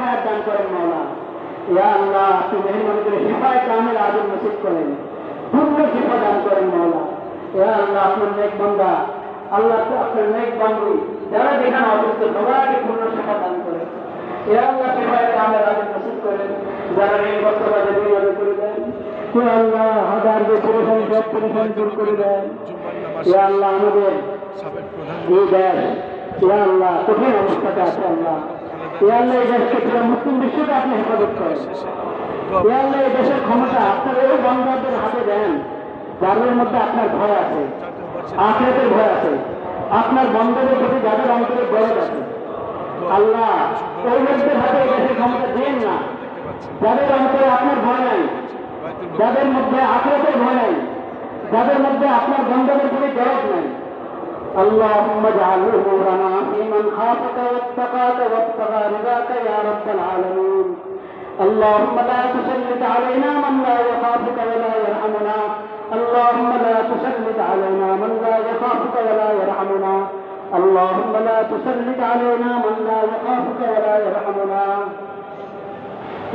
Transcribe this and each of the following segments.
হায়াত দান করেন মাওলা ইয়া আল্লাহ আপনি মেহরবানি করে শিফায় কামের আদর নসিব করেন। পূর্ণ শিফা দান করেন মাওলা ইয়া আল্লাহ আপনার নেক বান্দা আল্লাহ আপনার নেক বান্ধু যারা যেখানে অসুস্থ সবাইকে পূর্ণ শিফা দান করেন। ইয়া আল্লাহ কামের আদর নসিব করেন। যারা এই করে দেন ইয়া আল্লাহ হাজার যে পরিশ্রম সব পরিশ্রম দূর করে দেন। ইয়া আল্লাহ আমাদের এই দেশ ইয়া আল্লাহ কঠিন অবস্থাতে আছে আল্লাহ। এই দেশের ক্ষমতা আপনার বন্ধুদের হাতে দেন মধ্যে আপনার ভয় আছে ভয় আছে। আপনার প্রতি যাদের অন্তরে গরজ আছে, আল্লাহ ওই লোকদের হাতে দেশের ক্ষমতা দেন না। যাদের অন্তরে আপনার ভয় নাই, যাদের মধ্যে আখেরাতের ভয় নাই, যাদের মধ্যে আপনার বন্ধনের প্রতি গরজ নাই। اللهم اجعل امورنا في من خافك واتقاك وابتغى رضاك يا رب العالمين اللهم لا تسلط علينا من لا يخافك ولا يرحمنا اللهم لا تسلط علينا من لا يخافك ولا يرحمنا اللهم لا تسلط علينا من لا يخافك ولا يرحمنا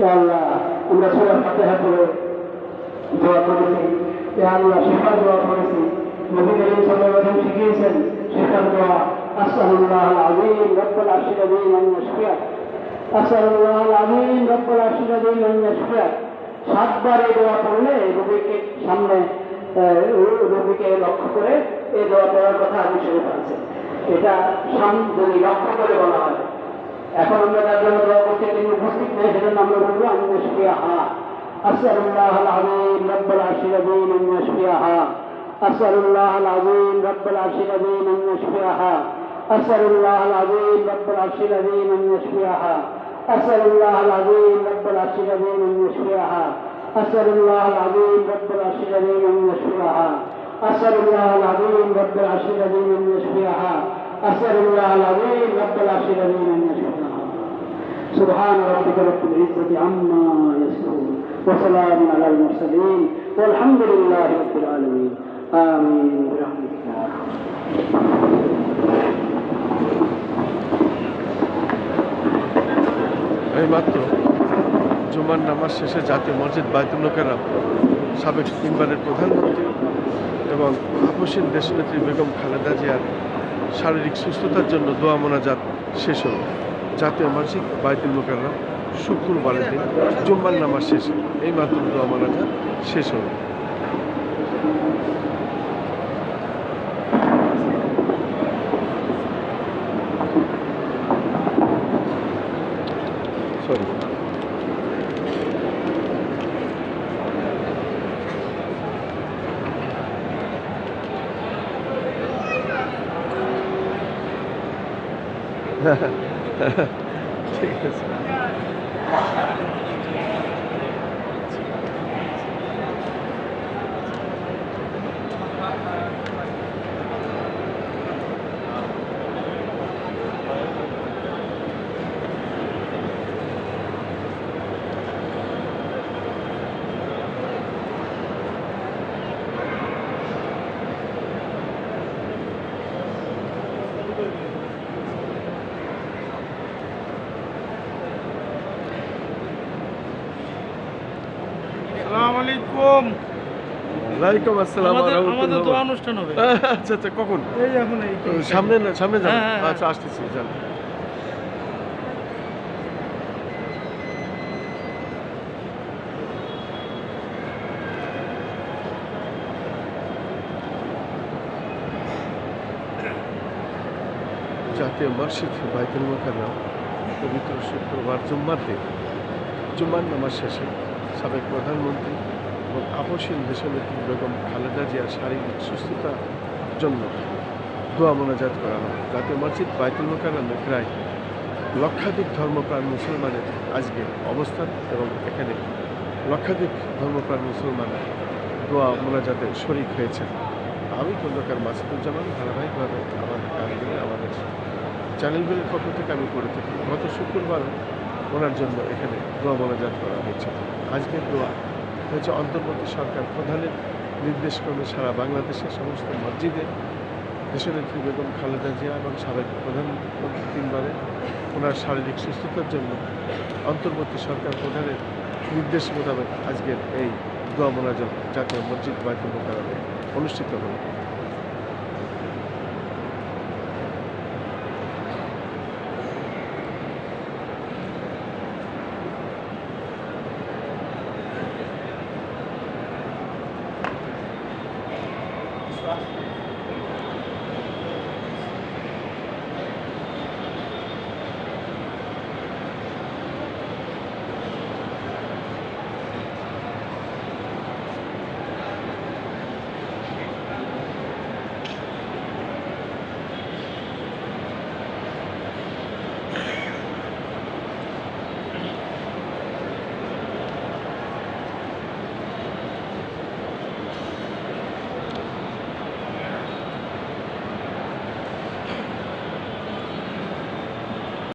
يا الله আমরা সূরা ফাতিহা পড়ে দোয়া করেছি ইয়া আল্লাহ শিফার দোয়া করেছি নবী করিম সাল্লাল্লাহু শিখিয়েছেন সেখান দোয়া আসাল্লাহ আমিন রব্বুল আশির আমিন আমি নশফিয়া আসাল্লাহ আমিন রব্বুল আশির আমিন আমি নশফিয়া সাতবার এই দোয়া পড়লে রোগীকে সামনে রোগীকে লক্ষ্য করে এই দোয়া পড়ার কথা আমি শুনে পাচ্ছি এটা যদি লক্ষ্য করে বলা হয়। এখন আমরা তার জন্য দোয়া করছি, তিনি উপস্থিত নেই, সেজন্য আমরা বলব আমি নশফিয়া হা। আসাল্লাহ আমিন রব্বুল আশির আমিন আমি নশফিয়া হা। أسأل الله العظيم رب العرش العظيم أن يشفيها أسأل الله العظيم رب العرش العظيم أن يشفيها أسأل الله العظيم رب العرش العظيم أن يشفيها أسأل الله العظيم رب العرش العظيم أن يشفيها أسأل الله العظيم رب العرش العظيم أن يشفيها أسأل الله العظيم رب العرش العظيم أن يشفيها سبحان ربك رب العزة عما يصفون. وسلام على المرسلين. والحمد لله رب العالمين. آمين برحمتك يا أرحم এই মাত্র জুমার নামাজ শেষে জাতীয় মসজিদ বায়তুল লোকেরা সাবেক তিনবারের প্রধানমন্ত্রী এবং আপসীন দেশনেত্রী বেগম খালেদা জিয়ার শারীরিক সুস্থতার জন্য দোয়া মোনাজাত শেষ হল জাতীয় মসজিদ বায়তুল মোকাররম শুক্রবারের দিন জুম্মার নামাজ শেষে এই মাত্র দোয়া মোনাজাত শেষ হল সরি ঠিক আছে আলাইকুম। ওয়ালাইকুম আসসালাম আমাদের দোয়া অনুষ্ঠান হবে। আচ্ছা আচ্ছা কখন? এই এখন এই সামনে সামনে যান হ্যাঁ, হ্যাঁ। আচ্ছা আসতেছি যান। জাতীয় মসজিদ বাইতুল মোকাররম পবিত্র শুক্রবার জুম্মার দিন। জুম্মার নামাজ শেষে সাবেক প্রধানমন্ত্রী এবং আপসীন দেশনেত্রী বেগম খালেদা জিয়ার শারীরিক সুস্থতার জন্য দোয়া মোনাজাত করা হয় জাতীয় মসজিদ বাইতুল মোকাররমে প্রায় লক্ষাধিক ধর্মপ্রাণ মুসলমানের আজকে অবস্থান এবং এখানে লক্ষাধিক ধর্মপ্রাণ মুসলমান দোয়া মোনাজাতে শরিক হয়েছেন। আমি খন্দকার মাসিদুজ্জামান, ধারাবাহিকভাবে আমার কাজগুলি আমাদের চ্যানেলগুলির পক্ষ থেকে আমি করে থাকি। গত শুক্রবার ওনার জন্য এখানে দোয়া মোনাজাত করা হয়েছে। আজকের দোয়া হচ্ছে অন্তর্বর্তী সরকার প্রধানের নির্দেশক্রমে সারা বাংলাদেশের সমস্ত মসজিদে। দেশনেত্রী বেগম খালেদা জিয়া এবং সাবেক প্রধানমন্ত্রী তিনবারের ওনার শারীরিক সুস্থতার জন্য অন্তর্বর্তী সরকার প্রধানের নির্দেশ মোতাবেক আজকের এই দোয়া মোনাজাত জাতীয় মসজিদ বাইতুল মোকারমে অনুষ্ঠিত হলো